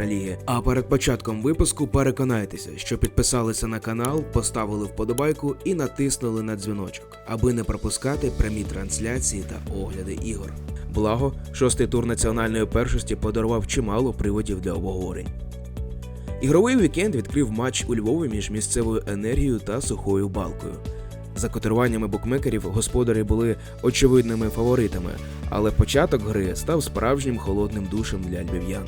екстраліги. А перед початком випуску переконайтеся, що підписалися на канал, поставили вподобайку і натиснули на дзвіночок, аби не пропускати прямі трансляції та огляди ігор. Благо, шостий тур національної першості подарував чимало приводів для обговорень. Ігровий вікенд відкрив матч у Львові між місцевою енергією та сухою балкою. За котируваннями букмекерів господарі були очевидними фаворитами, але початок гри став справжнім холодним душем для львів'ян.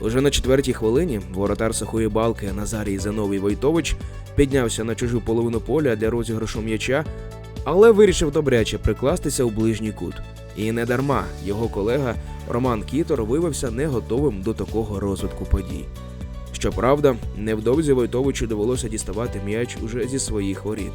Уже на четвертій хвилині воротар сухої балки Назарій Зановій Войтович піднявся на чужу половину поля для розіграшу м'яча, але вирішив добряче прикластися у ближній кут. І не дарма його колега Роман Кітор виявився не готовим до такого розвитку подій. Щоправда, невдовзі Войтовичу довелося діставати м'яч уже зі своїх воріт.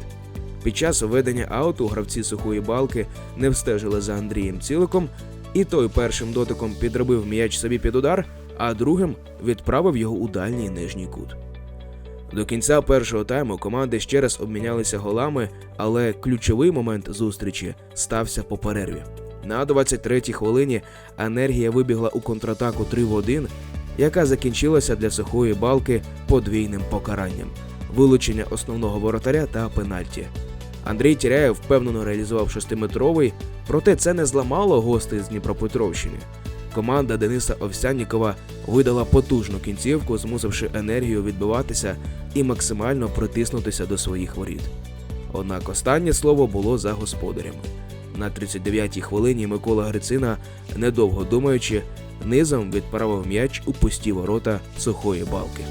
Під час ведення ауту гравці сухої балки не встежили за Андрієм Ціликом, і той першим дотиком підробив м'яч собі під удар, а другим відправив його у дальній нижній кут. До кінця першого тайму команди ще раз обмінялися голами, але ключовий момент зустрічі стався по перерві. На 23-й хвилині енергія вибігла у контратаку 3 в 1, яка закінчилася для сухої балки подвійним покаранням вилучення основного воротаря та пенальті. Андрій Тіряєв впевнено реалізував шестиметровий, проте це не зламало гостей з Дніпропетровщини. Команда Дениса Овсяннікова видала потужну кінцівку, змусивши енергію відбиватися і максимально притиснутися до своїх воріт. Однак останнє слово було за господарями. На 39-й хвилині Микола Грицина, недовго думаючи, низом відправив м'яч у пусті ворота сухої балки.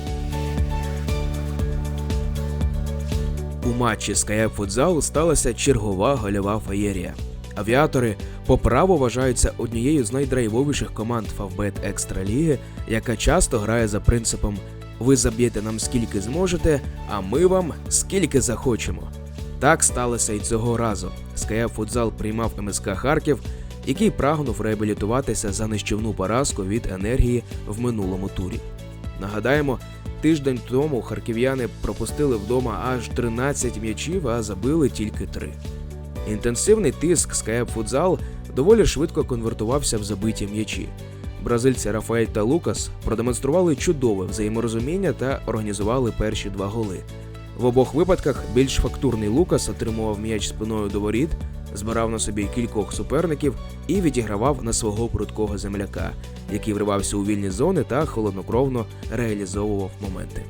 У матчі КФ Футзал сталася чергова гольова феєрія. Авіатори по праву вважаються однією з найдрайвовіших команд Фавбет Екстраліги, яка часто грає за принципом ви заб'єте нам скільки зможете, а ми вам скільки захочемо. Так сталося і цього разу. СКФ Футзал приймав МСК Харків, який прагнув реабілітуватися за нищівну поразку від енергії в минулому турі. Нагадаємо, Тиждень тому харків'яни пропустили вдома аж 13 м'ячів, а забили тільки 3. Інтенсивний тиск з Футзал доволі швидко конвертувався в забиті м'ячі. Бразильці Рафаель та Лукас продемонстрували чудове взаєморозуміння та організували перші два голи. В обох випадках більш фактурний Лукас отримував м'яч спиною до воріт, збирав на собі кількох суперників і відігравав на свого прудкого земляка, який вривався у вільні зони та холоднокровно реалізовував моменти.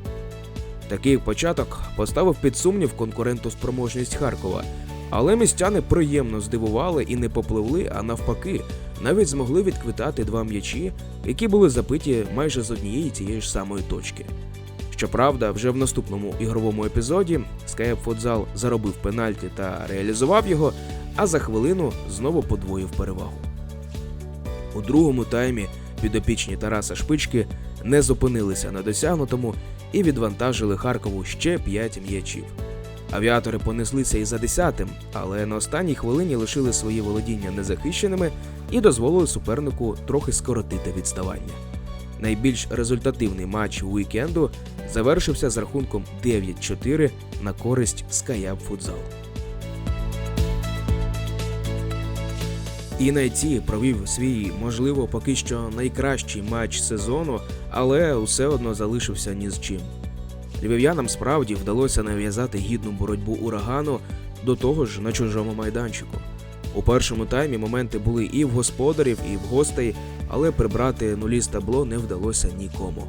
Такий початок поставив під сумнів конкурентоспроможність Харкова, але містяни приємно здивували і не попливли, а навпаки, навіть змогли відквитати два м'ячі, які були забиті майже з однієї тієї ж самої точки. Щоправда, вже в наступному ігровому епізоді Скайп Футзал заробив пенальті та реалізував його, а за хвилину знову подвоїв перевагу. У другому таймі підопічні Тараса Шпички не зупинилися на досягнутому і відвантажили Харкову ще 5 м'ячів. Авіатори понеслися і за десятим, але на останній хвилині лишили свої володіння незахищеними і дозволили супернику трохи скоротити відставання. Найбільш результативний матч уікенду завершився з рахунком 9-4 на користь Скаяб Футзал. І найці провів свій, можливо, поки що найкращий матч сезону, але усе одно залишився ні з чим. Львів'янам справді вдалося нав'язати гідну боротьбу урагану до того ж на чужому майданчику. У першому таймі моменти були і в господарів, і в гостей, але прибрати нулі з табло не вдалося нікому.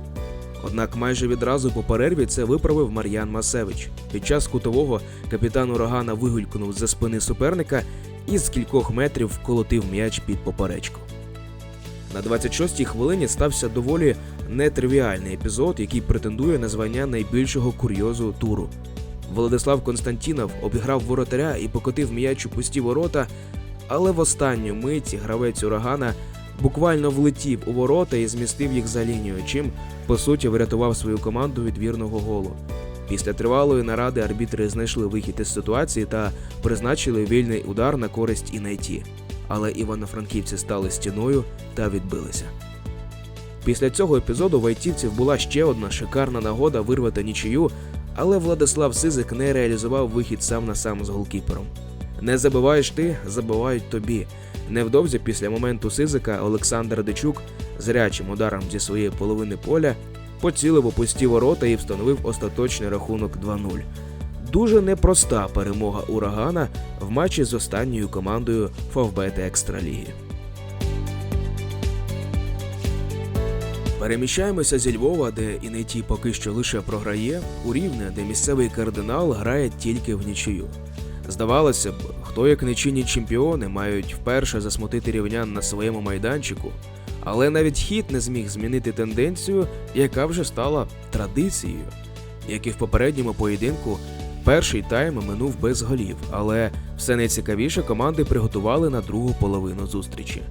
Однак майже відразу по перерві це виправив Мар'ян Масевич. Під час кутового капітан урагана вигулькнув за спини суперника і з кількох метрів вколотив м'яч під поперечку. На 26-й хвилині стався доволі нетривіальний епізод, який претендує на звання найбільшого курйозу туру. Владислав Константінов обіграв воротаря і покотив м'яч у пусті ворота, але в останню мить гравець урагана буквально влетів у ворота і змістив їх за лінію, чим по суті врятував свою команду від вірного голу. Після тривалої наради арбітри знайшли вихід із ситуації та призначили вільний удар на користь Інайті. Але івано-франківці стали стіною та відбилися. Після цього епізоду в айтівців була ще одна шикарна нагода вирвати нічию, але Владислав Сизик не реалізував вихід сам на сам з голкіпером. Не забиваєш ти, забивають тобі. Невдовзі після моменту Сизика Олександр Дичук зрячим ударом зі своєї половини поля поцілив у пусті ворота і встановив остаточний рахунок 2-0. Дуже непроста перемога урагана в матчі з останньою командою Фавбети Екстраліги. Переміщаємося зі Львова, де Інеті поки що лише програє, у Рівне, де місцевий кардинал грає тільки в нічию. Здавалося б, хто як не чинні чемпіони мають вперше засмутити рівнян на своєму майданчику, але навіть хід не зміг змінити тенденцію, яка вже стала традицією. Як і в попередньому поєдинку, перший тайм минув без голів, але все найцікавіше команди приготували на другу половину зустрічі.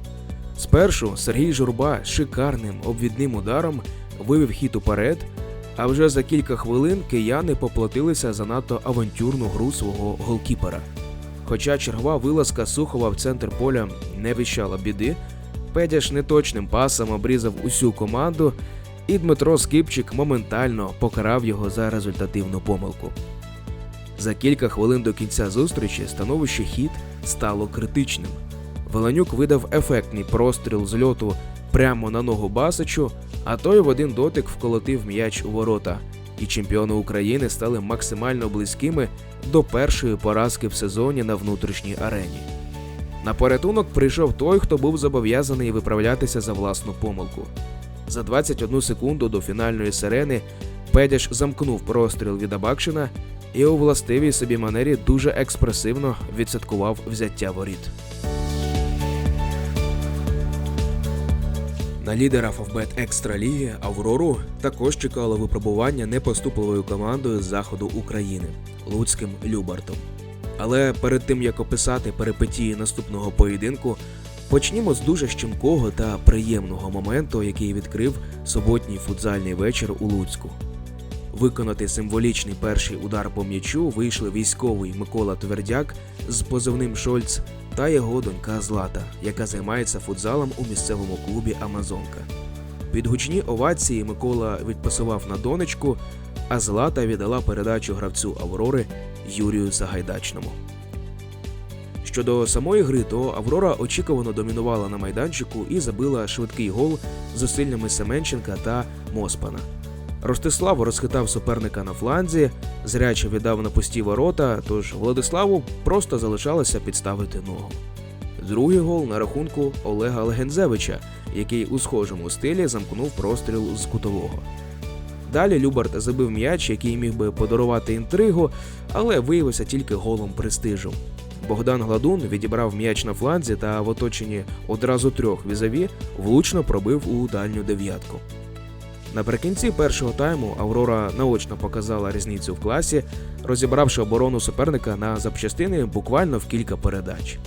Спершу Сергій Журба шикарним обвідним ударом вивів хід уперед, а вже за кілька хвилин кияни поплатилися за надто авантюрну гру свого голкіпера. Хоча чергова вилазка Сухова в центр поля не віщала біди, Педяш неточним пасом обрізав усю команду, і Дмитро Скипчик моментально покарав його за результативну помилку. За кілька хвилин до кінця зустрічі становище хід стало критичним. Веленюк видав ефектний простріл з льоту прямо на ногу Басичу, а той в один дотик вколотив м'яч у ворота, і чемпіони України стали максимально близькими до першої поразки в сезоні на внутрішній арені. На порятунок прийшов той, хто був зобов'язаний виправлятися за власну помилку. За 21 секунду до фінальної сирени Педяш замкнув простріл від Абакшина і у властивій собі манері дуже експресивно відсвяткував взяття воріт. На лідера Фавбет Екстраліги Аврору також чекало випробування непоступливою командою з заходу України Луцьким Любартом. Але перед тим як описати перипетії наступного поєдинку, почнімо з дуже щемкого та приємного моменту, який відкрив суботній футзальний вечір у Луцьку. Виконати символічний перший удар по м'ячу вийшли військовий Микола Твердяк з позивним Шольц та його донька Злата, яка займається футзалом у місцевому клубі Амазонка. Під гучні овації Микола відпасував на донечку, а Злата віддала передачу гравцю Аврори Юрію Сагайдачному. Щодо самої гри, то Аврора очікувано домінувала на майданчику і забила швидкий гол зусиллями Семенченка та Моспана. Ростислав розхитав суперника на фланзі, зряче віддав на пусті ворота, тож Владиславу просто залишалося підставити ногу. Другий гол на рахунку Олега Легензевича, який у схожому стилі замкнув простріл з кутового. Далі Любарт забив м'яч, який міг би подарувати інтригу, але виявився тільки голом престижу. Богдан Гладун відібрав м'яч на фланзі та в оточенні одразу трьох візаві влучно пробив у дальню дев'ятку. Наприкінці першого тайму Аврора наочно показала різницю в класі, розібравши оборону суперника на запчастини буквально в кілька передач.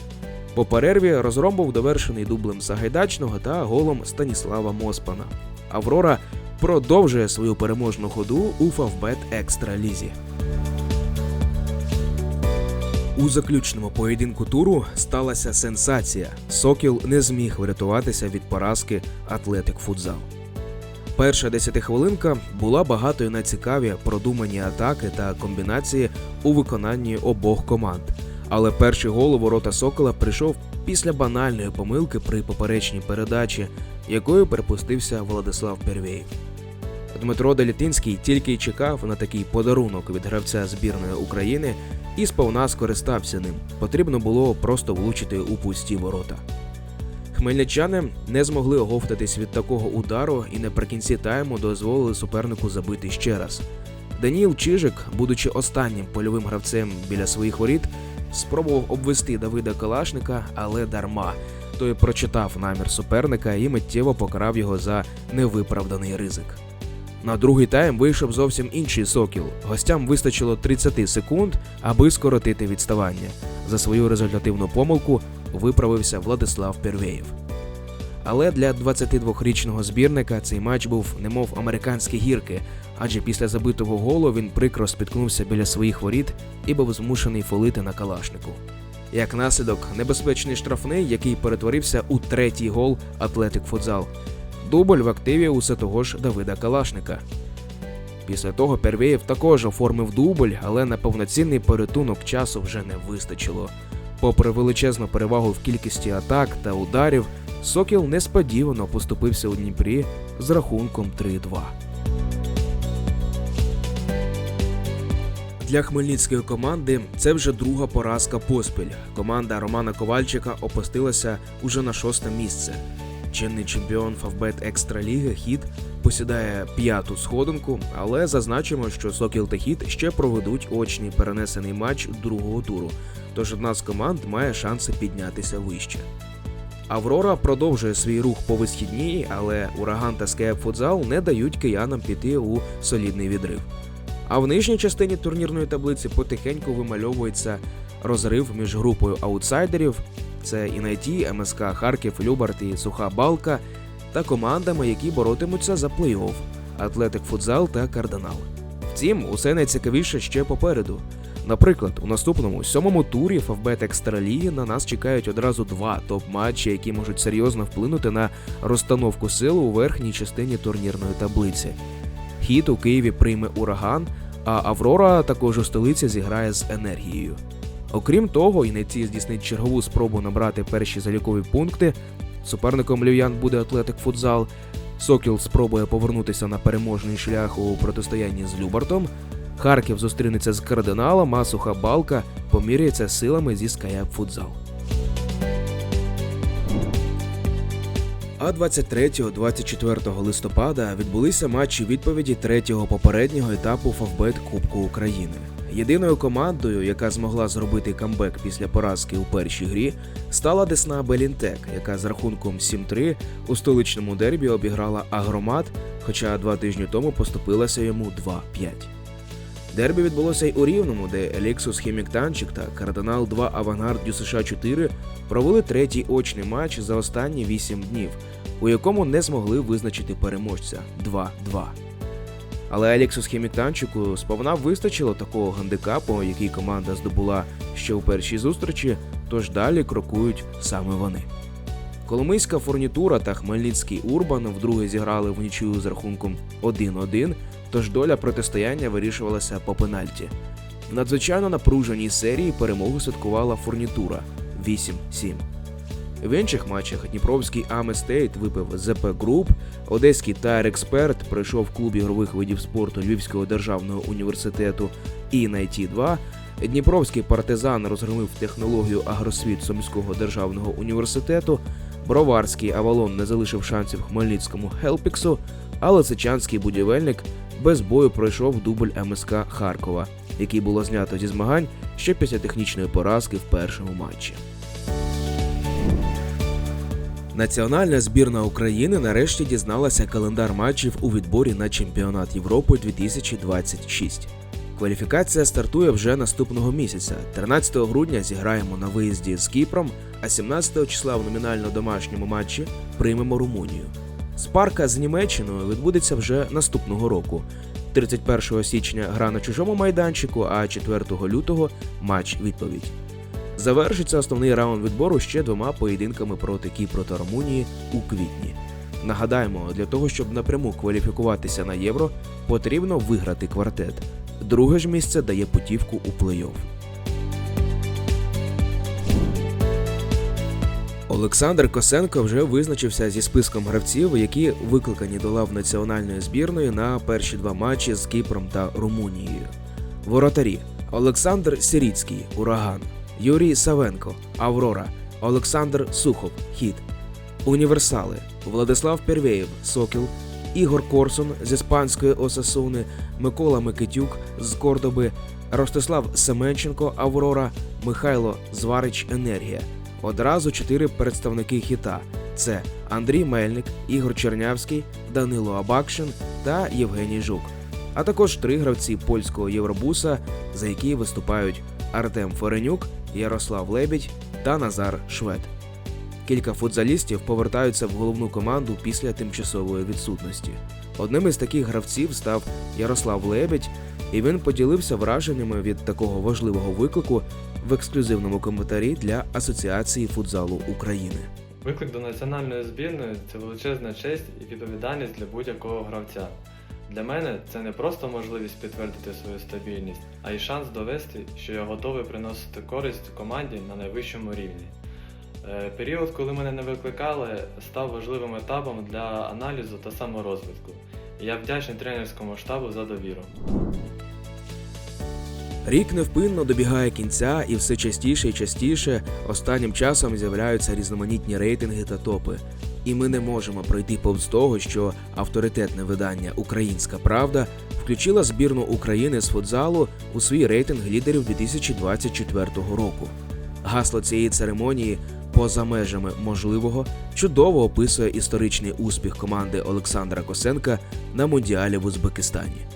По перерві розгром був довершений дублем Сагайдачного та голом Станіслава Моспана. Аврора продовжує свою переможну ходу у Фавбет Екстра Лізі. У заключному поєдинку туру сталася сенсація. Сокіл не зміг врятуватися від поразки Атлетик Футзал. Перша десятихвилинка була багатою на цікаві продумані атаки та комбінації у виконанні обох команд. Але перший гол у ворота Сокола прийшов після банальної помилки при поперечній передачі, якою перепустився Владислав Первєєв. Дмитро Делітинський тільки й чекав на такий подарунок від гравця збірної України і сповна скористався ним. Потрібно було просто влучити у пусті ворота. Хмельничани не змогли оговтатись від такого удару і наприкінці тайму дозволили супернику забити ще раз. Даніл Чижик, будучи останнім польовим гравцем біля своїх воріт, спробував обвести Давида Калашника, але дарма. Той прочитав намір суперника і миттєво покарав його за невиправданий ризик. На другий тайм вийшов зовсім інший сокіл. Гостям вистачило 30 секунд, аби скоротити відставання. За свою результативну помилку виправився Владислав Первєєв. Але для 22-річного збірника цей матч був немов американські гірки, адже після забитого голу він прикро спіткнувся біля своїх воріт і був змушений фолити на калашнику. Як наслідок, небезпечний штрафний, який перетворився у третій гол Атлетик Футзал. Дубль в активі усе того ж Давида Калашника. Після того Первєєв також оформив дубль, але на повноцінний порятунок часу вже не вистачило. Попри величезну перевагу в кількості атак та ударів, Сокіл несподівано поступився у Дніпрі з рахунком 3-2. Для хмельницької команди це вже друга поразка поспіль. Команда Романа Ковальчика опустилася уже на шосте місце. Чинний чемпіон Фавбет Екстраліги Хіт посідає п'яту сходинку, але зазначимо, що Сокіл та Хіт ще проведуть очний перенесений матч другого туру. Тож одна з команд має шанси піднятися вище. Аврора продовжує свій рух по висхідній, але ураган та Скеп Футзал не дають киянам піти у солідний відрив. А в нижній частині турнірної таблиці потихеньку вимальовується розрив між групою аутсайдерів це Інайті, МСК Харків, Любарт і Суха Балка та командами, які боротимуться за плей-офф Атлетик Футзал та Кардинал. Втім, усе найцікавіше ще попереду. Наприклад, у наступному сьомому турі Фавбет Екстраліги на нас чекають одразу два топ-матчі, які можуть серйозно вплинути на розстановку сил у верхній частині турнірної таблиці. Хіт у Києві прийме ураган, а Аврора також у столиці зіграє з енергією. Окрім того, Інеці здійснить чергову спробу набрати перші залікові пункти. Суперником Львів'ян буде Атлетик Футзал. Сокіл спробує повернутися на переможний шлях у протистоянні з Любартом. Харків зустрінеться з кардиналом, а суха балка поміряється силами зі Скаяп Футзал. А 23-24 листопада відбулися матчі відповіді третього попереднього етапу Фавбет Кубку України. Єдиною командою, яка змогла зробити камбек після поразки у першій грі, стала Десна Белінтек, яка з рахунком 7-3 у столичному дербі обіграла Агромат, хоча два тижні тому поступилася йому 2-5. Дербі відбулося й у Рівному, де Еліксус Хіміктанчик та Кардинал 2 Авангард ДЮСШ 4 провели третій очний матч за останні 8 днів, у якому не змогли визначити переможця 2-2. Але Еліксус Хіміктанчику сповна вистачило такого гандикапу, який команда здобула ще у першій зустрічі, тож далі крокують саме вони. Коломийська фурнітура та Хмельницький Урбан вдруге зіграли в нічию з рахунком 1-1, тож доля протистояння вирішувалася по пенальті. В надзвичайно напруженій серії перемогу святкувала фурнітура 8-7. В інших матчах Дніпровський Аместейт випив ЗП Груп, Одеський Тайр Експерт пройшов клуб ігрових видів спорту Львівського державного університету і найті 2 Дніпровський партизан розгромив технологію Агросвіт Сумського державного університету. Броварський Авалон не залишив шансів Хмельницькому Хелпіксу, а Лисичанський будівельник без бою пройшов дубль МСК Харкова, який було знято зі змагань ще після технічної поразки в першому матчі. Національна збірна України нарешті дізналася календар матчів у відборі на чемпіонат Європи 2026. Кваліфікація стартує вже наступного місяця. 13 грудня зіграємо на виїзді з Кіпром, а 17 числа в номінально домашньому матчі приймемо Румунію. Спарка з Німеччиною відбудеться вже наступного року. 31 січня гра на чужому майданчику, а 4 лютого матч відповідь. Завершиться основний раунд відбору ще двома поєдинками проти Кіпру та Румунії у квітні. Нагадаємо, для того, щоб напряму кваліфікуватися на євро, потрібно виграти квартет. Друге ж місце дає путівку у плей-офф. Олександр Косенко вже визначився зі списком гравців, які викликані до лав національної збірної на перші два матчі з Кіпром та Румунією. Воротарі Олександр Сіріцький, Ураган, Юрій Савенко, Аврора, Олександр Сухов, Хіт, Універсали, Владислав Первєєв, Сокіл, Ігор Корсун з іспанської Осасуни, Микола Микитюк з Кордоби, Ростислав Семенченко, Аврора, Михайло Зварич, Енергія. Одразу чотири представники хіта: це Андрій Мельник, Ігор Чернявський, Данило Абакшин та Євгеній Жук. А також три гравці польського Євробуса, за які виступають Артем Форенюк, Ярослав Лебідь та Назар Швед. Кілька футзалістів повертаються в головну команду після тимчасової відсутності. Одним із таких гравців став Ярослав Лебедь, і він поділився враженнями від такого важливого виклику в ексклюзивному коментарі для Асоціації футзалу України. Виклик до національної збірної це величезна честь і відповідальність для будь-якого гравця. Для мене це не просто можливість підтвердити свою стабільність, а й шанс довести, що я готовий приносити користь команді на найвищому рівні. Е, Період, коли мене не викликали, став важливим етапом для аналізу та саморозвитку. Я вдячний тренерському штабу за довіру. Рік невпинно добігає кінця, і все частіше і частіше останнім часом з'являються різноманітні рейтинги та топи. І ми не можемо пройти повз того, що авторитетне видання Українська Правда включила збірну України з футзалу у свій рейтинг лідерів 2024 року. Гасло цієї церемонії поза межами можливого чудово описує історичний успіх команди Олександра Косенка на мундіалі в Узбекистані.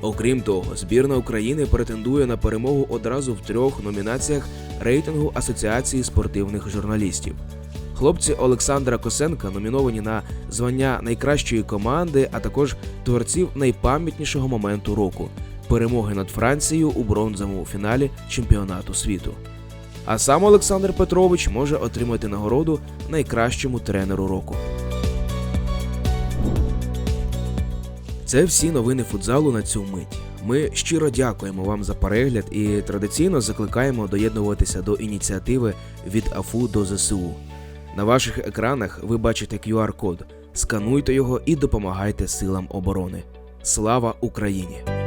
Окрім того, збірна України претендує на перемогу одразу в трьох номінаціях рейтингу Асоціації спортивних журналістів. Хлопці Олександра Косенка номіновані на звання найкращої команди, а також творців найпам'ятнішого моменту року перемоги над Францією у бронзовому фіналі чемпіонату світу. А сам Олександр Петрович може отримати нагороду найкращому тренеру року. Це всі новини футзалу на цю мить. Ми щиро дякуємо вам за перегляд і традиційно закликаємо доєднуватися до ініціативи від АФУ до ЗСУ. На ваших екранах ви бачите QR-код. Скануйте його і допомагайте силам оборони. Слава Україні!